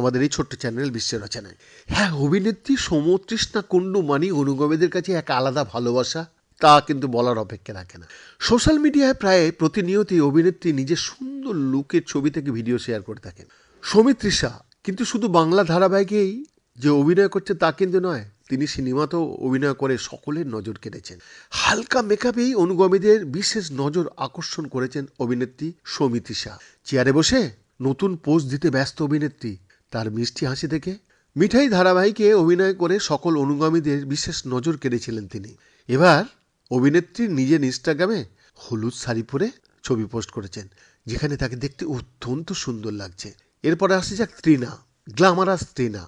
আমাদের এই ছোট্ট চ্যানেল বিশ্বের রচনায়। হ্যাঁ অভিনেত্রী সমতৃষ্ণা কুণ্ডু মানি অনুগমীদের কাছে এক আলাদা ভালোবাসা, তা কিন্তু বলার অপেক্ষা রাখে না। সোশ্যাল মিডিয়ায় প্রায় প্রতিনিয়তই অভিনেত্রী নিজের সুন্দর লুকের ছবি থেকে ভিডিও শেয়ার করে থাকেন। সৌমিত্রিষা কিন্তু শুধু বাংলা ধারাবাহিকেই যে অভিনয় করছে তা কিন্তু নয় তিনি সিনেমাতেও অভিনয় করে সকলের নজর কেড়েছেন। হালকা মেকআপেই অনুগামীদের বিশেষ নজর আকর্ষণ করেছেন অভিনেত্রী সৌমিত্রিষা চেয়ারে বসে নতুন পোস্ট দিতে ব্যস্ত অভিনেত্রী, তার মিষ্টি হাসি থেকে মিঠাই ধারাবাহিকে অভিনয় করে সকল অনুগামীদের বিশেষ নজর কেড়েছিলেন তিনি। এবার অভিনেত্রী নিজের ইনস্টাগ্রামে হলুদ শাড়ি পরে ছবি পোস্ট করেছেন, যেখানে তাকে দেখতে অত্যন্ত সুন্দর লাগছে। এরপরে আসে যাক ত্রিনা গ্ল্যামারাস ত্রিনা।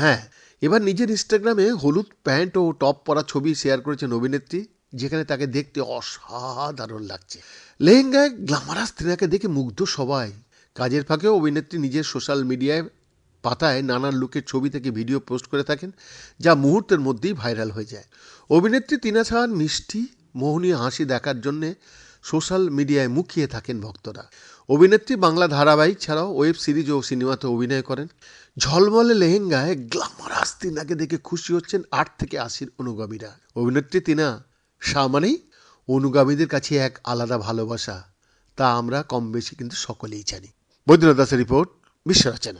হ্যাঁ এবার নিজের ইনস্টাগ্রামে হলুদ প্যান্ট ও টপ পরা ছবি শেয়ার করেছেন অভিনেত্রী, যেখানে তাকে দেখতে অসাধারণ লাগছে। লেহেঙ্গায় গ্ল্যামারাস ত্রিনাকে দেখে মুগ্ধ সবাই। কাজের ফাঁকেও অভিনেত্রী নিজের সোশ্যাল মিডিয়ায় পাতায় নানান লুকের ছবি থেকে ভিডিও পোস্ট করে থাকেন, যা মুহূর্তের মধ্যেই ভাইরাল হয়ে যায়। অভিনেত্রী তিনা ছাড়ার মিষ্টি মোহনীয় হাসি দেখার জন্যে সোশ্যাল মিডিয়ায় মুখিয়ে থাকেন ভক্তরা। অভিনেত্রী বাংলা ধারাবাহিক ছাড়াও ওয়েব সিরিজ ও সিনেমাতে অভিনয় করেন। ঝলমলে লেহেঙ্গায় গ্লামারাস তিনাকে দেখে খুশি হচ্ছেন আট থেকে আশির অনুগামীরা। অভিনেত্রী তিনা সামানেই অনুগামীদের কাছে এক আলাদা ভালোবাসা। তা আমরা কম বেশি কিন্তু সকলেই জানি। বৈদ্যনাথ দাসের রিপোর্ট বিশ্ব রচনা